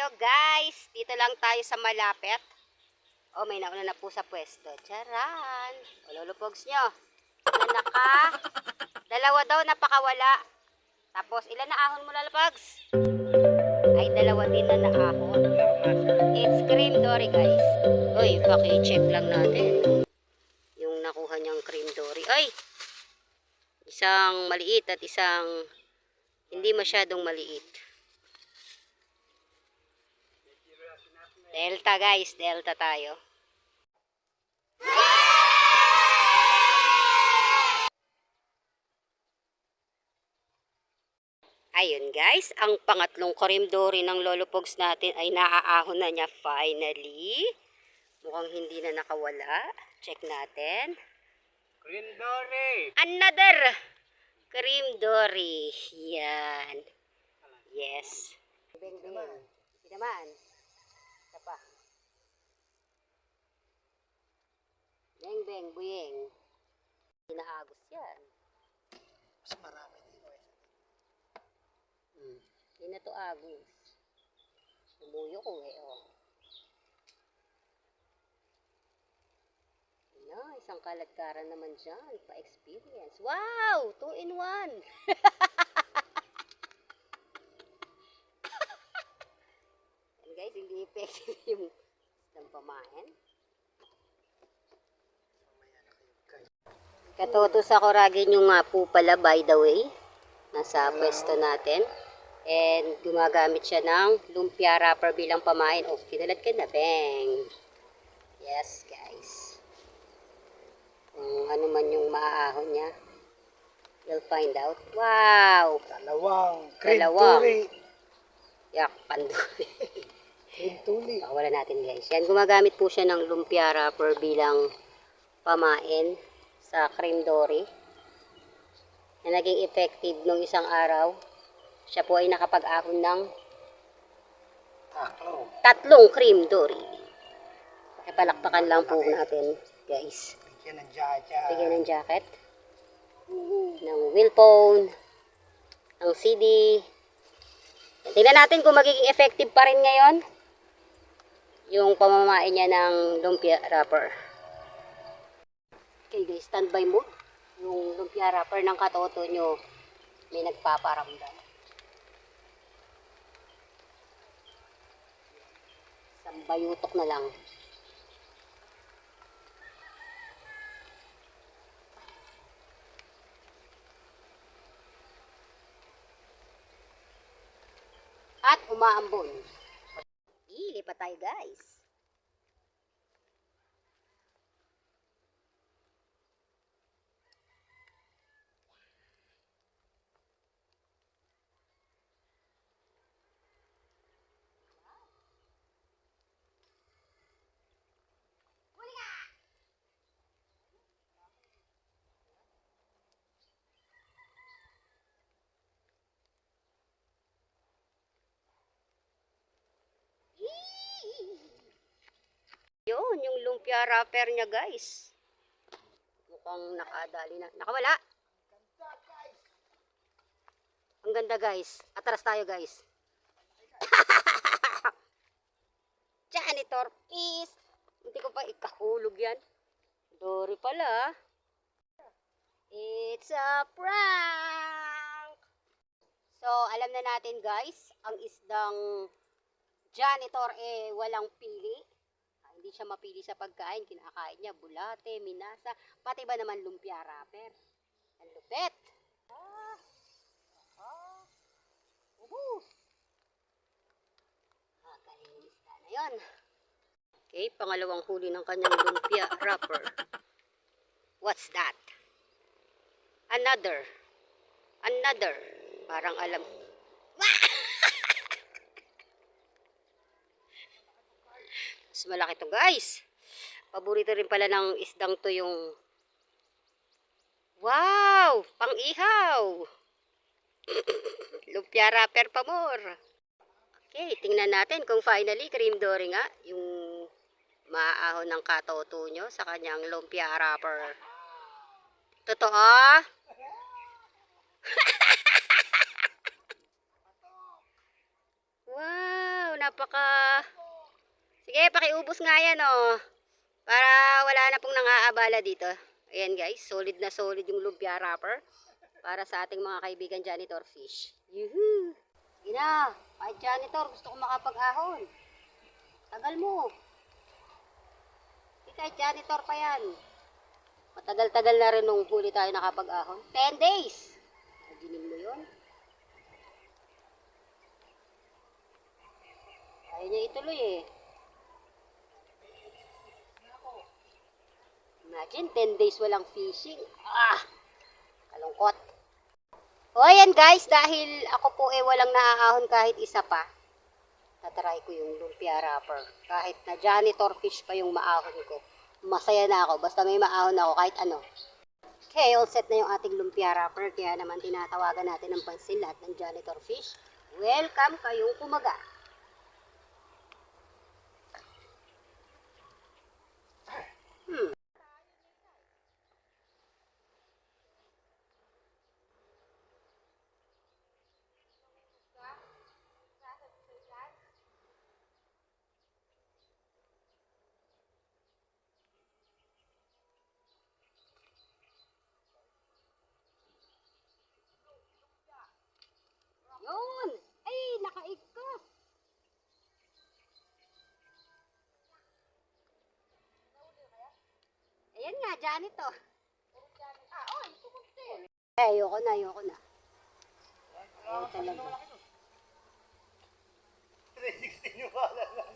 tayo guys. Dito lang tayo sa malapit. Oh, may nauna na po sa pwesto. Charan. O, lulupogs nyo. Na ka? Dalawa daw napakawala. Tapos, ilan na ahon mo lalapags? Ay, dalawa din na naahon. It's cream dory guys. Uy, paki-check lang natin. Yung nakuha niyang cream dory. Ay! Isang maliit at isang hindi masyadong maliit. Delta guys, delta tayo. Ayun guys, ang pangatlong korimdori ng Lolo Pogs natin ay naaahon na niya finally. Mukhang hindi na nakawala. Check natin. Grindore! Another dory. Yan. Yes. Beng beng. Hindi naman. Isa pa. Beng beng, buyeng. Inaagos yan. Mas marami. Hmm. Hindi na to agos. Umuyo ko eh, oh. Na, isang kaladkaran naman dyan. Pa-experience. Wow! Two in one! Yan guys, hindi effective yung isang pamain. Katotos ako ragin yung nga po pala, by the way. Nasa pwesto natin. And gumagamit siya ng lumpia wrapper bilang pamain. Oh, kinalat ka na. Bang! Yes, guys. Kung ano man yung maaahon niya. You'll find out. Wow! Dalawang. Grindore. Yak, panduri. Grindole. Wala natin guys. Yan, gumagamit po siya ng lumpia wrapper bilang pamain sa cream dory. Na naging effective nung isang araw. Siya po ay nakapag-ahon ng Taklo. tatlong cream dory. Pakipalakpakan lang po natin, guys. Bigyan ng jaja. Bigyan ng jacket, ng wheel phone, ng CD. Tingnan natin kung magiging effective pa rin ngayon yung pamamain niya ng lumpia wrapper. Okay guys, standby mode. Yung lumpia wrapper ng katoto nyo may nagpaparamdam. Sambayutok na lang. At umaambon. Ili pa tayo guys. Yun, yung lumpia wrapper niya guys. Mukhang nakadali na. Nakawala. Ang ganda guys. Atras tayo guys. Janitor, please. Hindi ko pa ikahulog yan. Dory pala. It's a prank! So, alam na natin guys, ang isdang janitor eh walang pili. Hindi siya mapili sa pagkain. Kinakain niya bulate, minasa, pati ba naman lumpia wrapper. Ang lupet. Ah, ah, ubus. Ah, galing isda na yun. Okay, pangalawang huli ng kanyang lumpia wrapper. What's that? Another. Another. Parang alam. Mas malaki to guys. Paborito rin pala ng isdang to yung Wow! Pang-ihaw! Lumpia wrapper pa more. Okay, tingnan natin kung finally cream dory nga yung maaahon ng katoto nyo sa kanyang lumpia wrapper. Totoo? wow, napaka... Sige, pakiubos nga yan, oh. Para wala na pong nangaabala dito. Ayan guys, solid na solid yung lumpia wrapper para sa ating mga kaibigan janitor fish. Yuhu! Sige na, kahit janitor, gusto ko makapag-ahon. Tagal mo. Hindi kahit janitor pa yan. Matagal-tagal na rin nung huli tayo nakapag-ahon. 10 days! Imaginin mo yun. Ayaw niya ituloy eh. Imagine, 10 days walang fishing. Ah! Kalungkot. O ayan guys, dahil ako po eh walang naaahon kahit isa pa. Tatry ko yung lumpia wrapper. Kahit na janitor fish pa yung maahon ko. Masaya na ako. Basta may maahon ako kahit ano. Okay, all set na yung ating lumpia wrapper. Kaya naman tinatawagan natin ng pansin lahat ng janitor fish. Welcome kayong kumaga. Hmm. Yan nga, Janet to. Ah, oh, sumot din. Eh. eh, ayoko na, ayoko na. Ayoko talaga. 360 yung wala na.